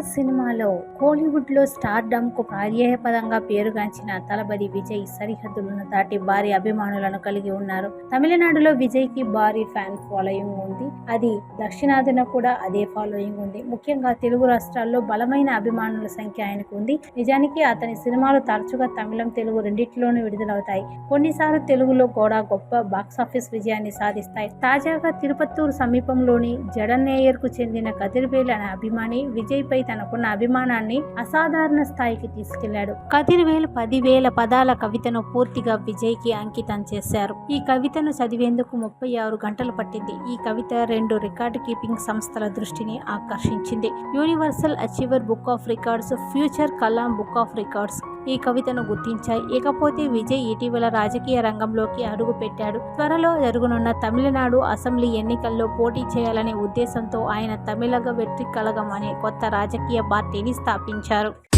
సినిమాలో కోలీవుడ్లో స్టార్డమ్కు పర్యాయపదంగా పేరుగాంచిన తలబది విజయ్ సరిహద్దులను దాటి భారీ అభిమానులను కలిగి ఉన్నారు. తమిళనాడులో విజయ్కి భారీ ఫ్యాన్ ఫాలోయింగ్ ఉంది. అది దక్షిణాదిన కూడా అదే ఫాలోయింగ్ ఉంది. ముఖ్యంగా తెలుగు రాష్ట్రాల్లో బలమైన అభిమానుల సంఖ్య ఆయనకు ఉంది. నిజానికి అతని సినిమాలు తరచుగా తమిళం తెలుగు రెండింటిలోనూ విడుదలవుతాయి. కొన్నిసార్లు తెలుగులో కూడా గొప్ప బాక్సాఫీస్ విజయాన్ని సాధిస్తాయి. తాజాగా తిరుపత్తూరు సమీపంలోని జడన్నేయర్కు చెందిన కదిర్వేల్ అనే అభిమాని విజయ్ పై తనకున్న అభిమానాన్ని అసాధారణ స్థాయికి తీసుకెళ్ళాడు. కదిరివేలు పదివేల పదాల కవితను పూర్తిగా విజయ్కి అంకితం చేశారు. ఈ కవితను చదివేందుకు ముప్పై ఆరు గంటలు పట్టింది. ఈ కవిత రెండు రికార్డు కీపింగ్ సంస్థల దృష్టిని ఆకర్షించింది. Universal achiever book of records future Kalam book of records ఈ కవితను గుర్తించాయి. ఇకపోతే విజయ్ ఇటీవల రాజకీయ రంగంలోకి అడుగు పెట్టాడు. త్వరలో జరగనున్న తమిళనాడు అసెంబ్లీ ఎన్నికల్లో పోటీ చేయాలనే ఉద్దేశంతో ఆయన తమిళగ వెట్రి కలగం అనే కొత్త రాజకీయ పార్టీని స్థాపించారు.